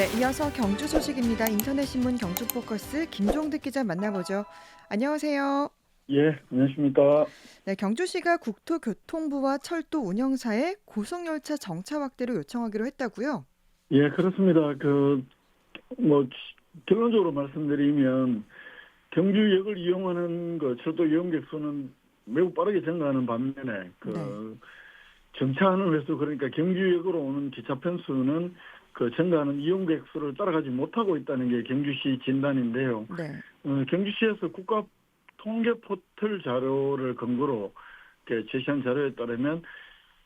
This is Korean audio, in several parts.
네, 이어서 경주 소식입니다. 인터넷 신문 경주 포커스 김종득 기자 만나보죠. 안녕하세요. 예, 안녕하십니까. 네, 경주시가 국토교통부와 철도 운영사에 고속열차 정차 확대를 요청하기로 했다고요? 예, 그렇습니다. 그, 뭐, 결론적으로 말씀드리면, 경주역을 이용하는 그 철도 이용객 수는 매우 빠르게 증가하는 반면에, 그, 네. 정차하는 횟수, 그러니까 경주역으로 오는 기차 편수는 그 증가하는 이용객 수를 따라가지 못하고 있다는 게 경주시 진단인데요. 네. 어, 경주시에서 국가 통계 포털 자료를 근거로 제시한 자료에 따르면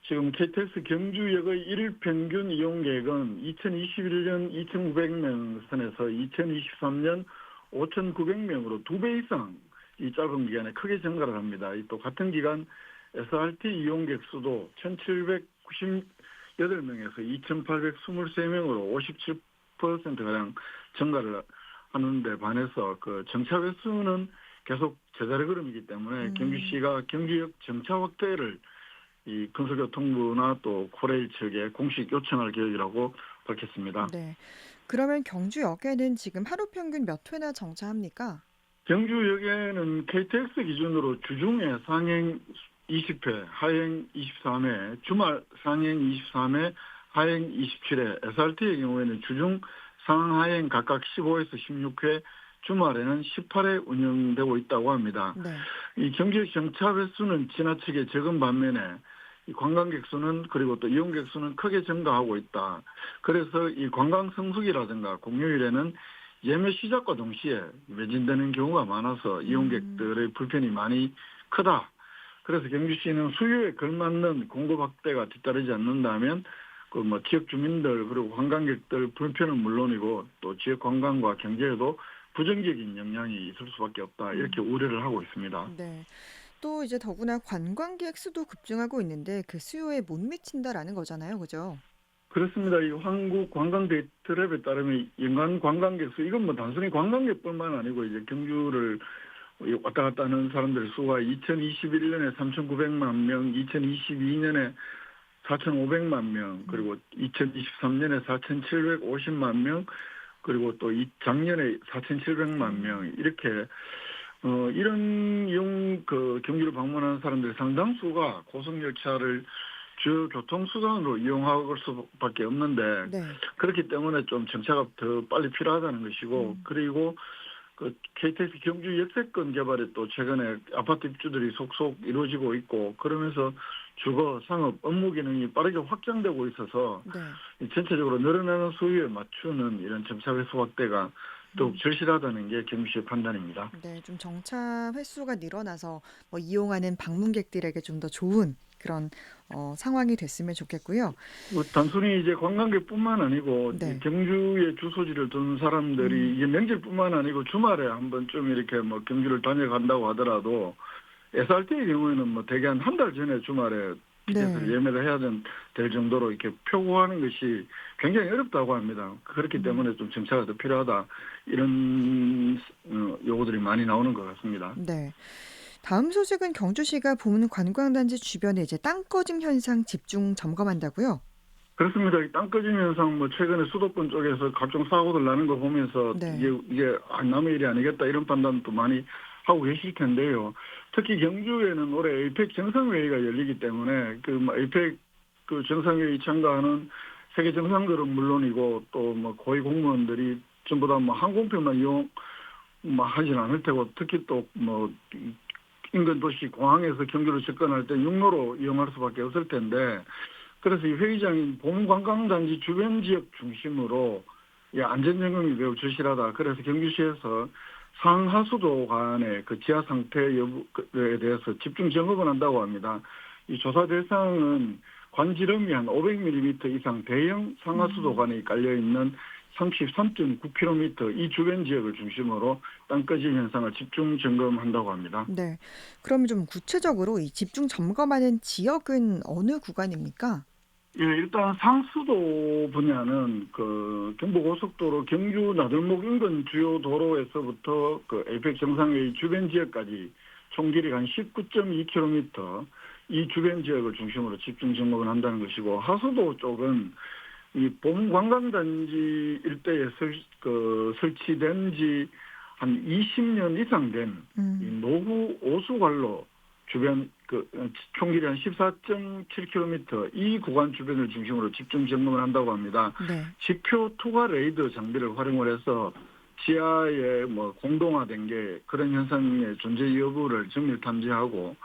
지금 KTX 경주역의 일일 평균 이용객은 2021년 2,900명 선에서 2023년 5,900명으로 두 배 이상 이 짧은 기간에 크게 증가를 합니다. 이또 같은 기간 SRT 이용객 수도 1,798명에서 2,823명으로 57%가량 증가를 하는데 반해서 그 정차 횟수는 계속 제자리 걸음이기 때문에 음. 경주시가 경주역 정차 확대를 이 건설교통부나 또 코레일 측에 공식 요청할 계획이라고 밝혔습니다. 네. 그러면 경주역에는 지금 하루 평균 몇 회나 정차합니까? 경주역에는 KTX 기준으로 주중에 상행 20회, 하행 23회, 주말 상행 23회, 하행 27회, SRT의 경우에는 주중 상하행 각각 15에서 16회, 주말에는 18회 운영되고 있다고 합니다. 네. 이 경주역 정차 횟수는 지나치게 적은 반면에 이 관광객 수는 그리고 또 이용객 수는 크게 증가하고 있다. 그래서 이 관광 성수기라든가 공휴일에는 예매 시작과 동시에 매진되는 경우가 많아서 이용객들의 불편이 많이 크다. 그래서 경주시는 수요에 걸맞는 공급 확대가 뒤따르지 않는다면 그 뭐 지역 주민들 그리고 관광객들 불편은 물론이고 또 지역 관광과 경제에도 부정적인 영향이 있을 수밖에 없다. 이렇게 우려를 하고 있습니다. 네. 또 이제 더구나 관광객 수도 급증하고 있는데 그 수요에 못 미친다라는 거잖아요. 그죠? 그렇습니다. 이 한국 관광 데이트랩에 따르면 연간 관광객 수 이건 뭐 단순히 관광객뿐만 아니고 이제 경주를 왔다 갔다 하는 사람들의 수가 2021년에 3,900만 명, 2022년에 4,500만 명, 그리고 2023년에 4,750만 명, 그리고 또 이 작년에 4,700만 명 이렇게 어 이런 이용 그 경주를 방문하는 사람들의 상당수가 고속열차를 주 교통수단으로 이용할 수밖에 없는데 네. 그렇기 때문에 좀 정차가 더 빨리 필요하다는 것이고 음. 그리고 그 KTX 경주 역세권 개발에 또 최근에 아파트 입주들이 속속 이루어지고 있고 그러면서 주거 상업 업무 기능이 빠르게 확장되고 있어서 네. 이 전체적으로 늘어나는 수요에 맞추는 이런 정차 횟수 확대가 더욱 절실하다는 게 경주시의 판단입니다. 네, 좀 정차 횟수가 늘어나서 뭐 이용하는 방문객들에게 좀 더 좋은 그런 어, 상황이 됐으면 좋겠고요. 뭐 단순히 이제 관광객뿐만 아니고 네. 이 경주에 주소지를 둔 사람들이 음. 이게 명절뿐만 아니고 주말에 한번 좀 이렇게 뭐 경주를 다녀간다고 하더라도 SRT의 경우에는 뭐 대개 한 한 달 전에 주말에 티켓을 네. 예매를 해야 된- 될 정도로 이렇게 표고하는 것이 굉장히 어렵다고 합니다. 그렇기 음. 때문에 좀 정차가 더 필요하다 이런 어, 요구들이 많이 나오는 것 같습니다. 네. 다음 소식은 경주시가 봄 관광단지 주변에 이제 땅 꺼짐 현상 집중 점검한다고요? 그렇습니다. 이 땅 꺼짐 현상 뭐 최근에 수도권 쪽에서 각종 사고들 나는 거 보면서 네. 이게 이게 아, 남의 일이 아니겠다 이런 판단도 많이 하고 계실 텐데요. 특히 경주에는 올해 에이펙 정상회의가 열리기 때문에 그뭐 에이펙 그 정상회의 참가하는 세계 정상들은 물론이고 또 뭐 고위 공무원들이 전부 다 뭐 항공편만 이용 뭐 하진 않을 테고 특히 또 뭐 인근 도시 공항에서 경주로 접근할 때 육로로 이용할 수밖에 없을 텐데 그래서 이 회의장인 봄관광단지 주변 지역 중심으로 이 안전점검이 매우 절실하다. 그래서 경주시에서 상하수도 간의 그 지하 상태 여부에 대해서 집중 점검을 한다고 합니다. 이 조사 대상은 관지름이 한 500mm 이상 대형 상하수도 간에 깔려 있는 33.9km 이 주변 지역을 중심으로 땅꺼짐 현상을 집중 점검한다고 합니다. 네. 그럼 좀 구체적으로 이 집중 점검하는 지역은 어느 구간입니까? 예, 일단 상수도 분야는 그 경부고속도로 경주 나들목 인근 주요 도로에서부터 그 에이펙 정상회의 주변 지역까지 총 길이가 한 19.2km 이 주변 지역을 중심으로 집중 점검을 한다는 것이고 하수도 쪽은 이 봄관광단지 일대에 설, 그, 설치된 지 한 20년 이상 된이 음. 노후 오수관로 주변 그 어, 총길이 한 14.7km 이 구간 주변을 중심으로 집중 점검을 한다고 합니다. 네. 지표 투과 레이더 장비를 활용을 해서 지하에 뭐 공동화된 게 그런 현상의 존재 여부를 정밀 탐지하고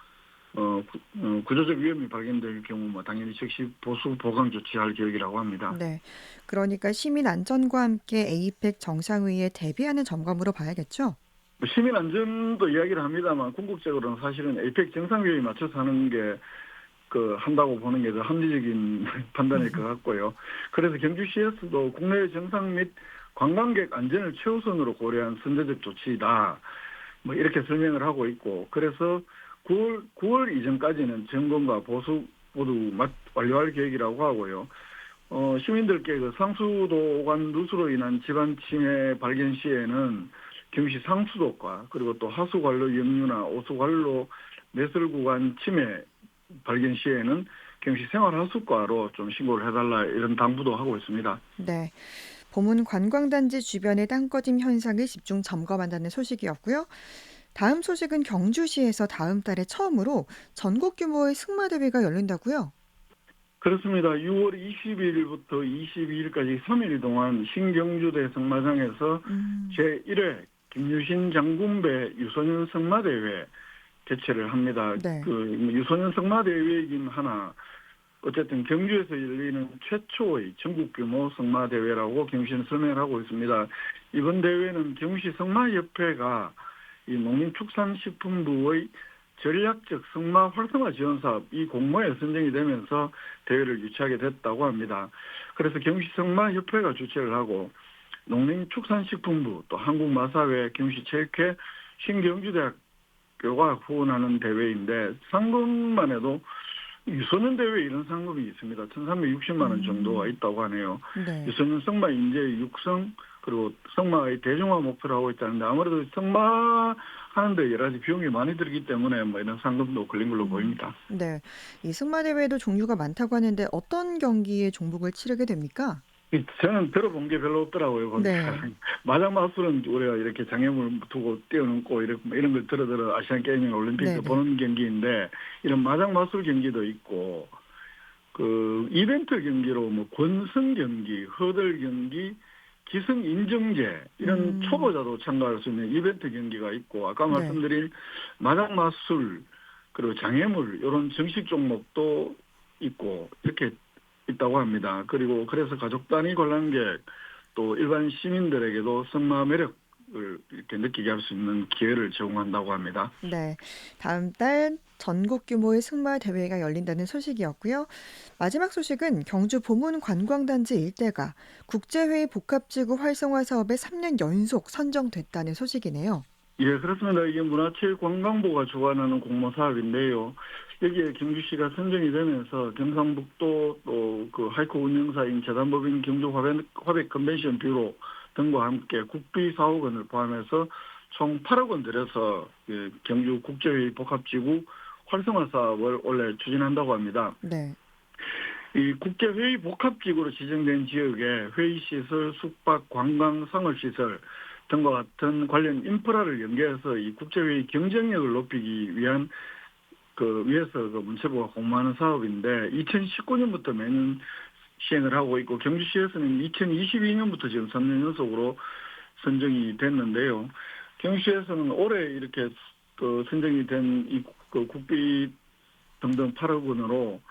어, 구, 어, 구조적 위험이 발견될 경우 뭐 당연히 즉시 보수 보강 조치할 계획이라고 합니다. 네. 그러니까 시민 안전과 함께 에이펙 정상회의에 대비하는 점검으로 봐야겠죠? 뭐 시민 안전도 이야기를 합니다만 궁극적으로는 사실은 에이펙 정상회의에 맞춰서 하는 게 그 한다고 보는 게 더 합리적인 판단일 것 같고요. 그래서 경주시에서도 국내 정상 및 관광객 안전을 최우선으로 고려한 선제적 조치이다. 뭐 이렇게 설명을 하고 있고 그래서 9월 9월 이전까지는 점검과 보수 모두 맞- 완료할 계획이라고 하고요. 어, 시민들께 그 상수도 오간 누수로 인한 집안 침해 발견 시에는 경시 상수도과 그리고 또 하수관로 역류나 오수관로 매설 구간 침해 발견 시에는 경시 생활하수과로 좀 신고를 해달라 이런 당부도 하고 있습니다. 네. 봄은 관광단지 주변의 땅꺼짐 현상을 집중 점검한다는 소식이었고요. 다음 소식은 경주시에서 다음 달에 처음으로 전국 규모의 승마 대회가 열린다고요? 그렇습니다. 6월 20일부터 22일까지 3일 동안 신경주대 승마장에서 음, 제1회 김유신 장군배 유소년 승마대회 개최를 합니다. 네. 그 유소년 승마대회이긴 하나 어쨌든 경주에서 열리는 최초의 전국 규모 승마 대회라고 경시는 설명을 하고 있습니다. 이번 대회는 경시 승마협회가 이 농림축산식품부의 전략적 승마 활성화 지원 사업 이 공모에 선정이 되면서 대회를 유치하게 됐다고 합니다. 그래서 경시 승마 협회가 주최를 하고 농림축산식품부 또 한국마사회 경시체육회 신경주대학교가 후원하는 대회인데 상금만 해도 유소년 대회 이런 상금이 있습니다. 1,360만 원 정도가 있다고 하네요. 네. 유소년 승마 인재 육성 그리고 승마의 대중화 목표로 하고 있다는데 아무래도 승마 하는데 여러 가지 비용이 많이 들기 때문에 뭐 이런 상금도 걸린 걸로 보입니다. 네. 이 승마 대회도 종류가 많다고 하는데 어떤 경기에 종목을 치르게 됩니까? 이 저는 들어본 게 별로 없더라고요. 보니까. 네. 마장 마술은 우리가 이렇게 장애물 두고 뛰어넘고 이런 이런 걸 들어 들어 아시안 게임이나 올림픽 때 네네. 보는 경기인데 이런 마장 마술 경기도 있고 그 이벤트 경기로 뭐 권승 경기, 허들 경기, 기승 인정제 이런 음. 초보자도 참가할 수 있는 이벤트 경기가 있고 아까 네. 말씀드린 마장 마술 그리고 장애물 이런 정식 종목도 있고 이렇게 있다고 합니다. 그리고 그래서 가족 단위 관람객 또 일반 시민들에게도 승마 매력 을 이렇게 느끼게 할 수 있는 기회를 제공한다고 합니다. 네. 다음 달 전국 규모의 승마 대회가 열린다는 소식이었고요. 마지막 소식은 경주 보문 관광단지 일대가 국제회의 복합지구 활성화 사업에 3년 연속 선정됐다는 소식이네요. 예, 그렇습니다. 이게 문화체육관광부가 주관하는 공모 사업인데요. 여기에 경주시가 선정이 되면서 경상북도 또 그 하이코 운영사인 재단법인 경주 화백, 화백 컨벤션 뷰로 등과 함께 국비 4억 원을 포함해서 총 8억 원 들여서 그 경주 국제회의 복합지구 활성화 사업을 원래 추진한다고 합니다. 네. 이 국제회의 복합지구로 지정된 지역에 회의시설, 숙박, 관광, 상업시설 등과 같은 관련 인프라를 연계해서 이 국제회의 경쟁력을 높이기 위한 그 위해서 그 문체부가 공모하는 사업인데 2019년부터 매년 시행을 하고 있고 경주시에서는 2022년부터 지금 3년 연속으로 선정이 됐는데요. 경주시에서는 올해 이렇게 그 선정이 된이그 국비 등등 8억 원으로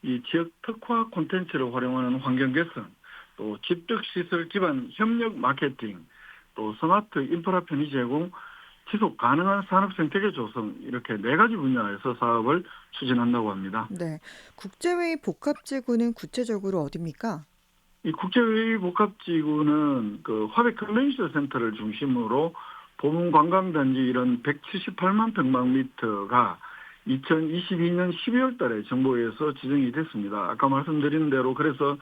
이 지역 특화 콘텐츠를 활용하는 환경 개선, 또 집적 시설 기반 협력 마케팅, 또 스마트 인프라 편의 제공, 지속 가능한 산업 생태계 조성 이렇게 네 가지 분야에서 사업을 추진한다고 합니다. 네. 국제회의 복합지구는 구체적으로 어디입니까? 이 국제회의 복합지구는 그 화백 컨벤션 센터를 중심으로 보문 관광단지 이런 178만 평방미터가 2022년 12월 달에 정부에서 지정이 됐습니다. 아까 말씀드린 대로 그래서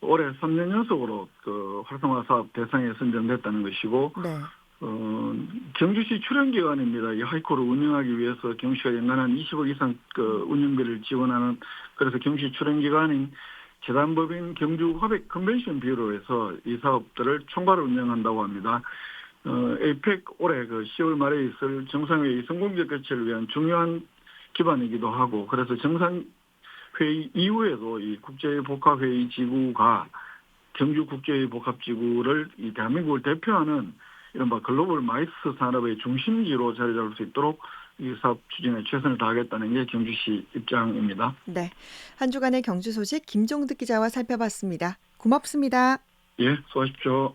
올해 3년 연속으로 그 활성화 사업 대상에 선정됐다는 것이고 네. 어, 경주시 출연기관입니다. 이 하이코를 운영하기 위해서 경주시가 연간 한 20억 이상 그 운영비를 지원하는 그래서 경주시 출연기관인 재단법인 경주 화백 컨벤션 비로에서 이 사업들을 총괄 운영한다고 합니다. 어, 에이펙 올해 그 10월 말에 있을 정상회의 성공적 개최를 위한 중요한 기반이기도 하고 그래서 정상회의 이후에도 이 국제복합회의 지구가 경주 국제회의 복합지구를 이 대한민국을 대표하는 이른바 글로벌 마이스 산업의 중심지로 자리 잡을 수 있도록 이 사업 추진에 최선을 다하겠다는 게 경주시 입장입니다. 네. 한 주간의 경주 소식 김종득 기자와 살펴봤습니다. 고맙습니다. 예, 수고하십시오.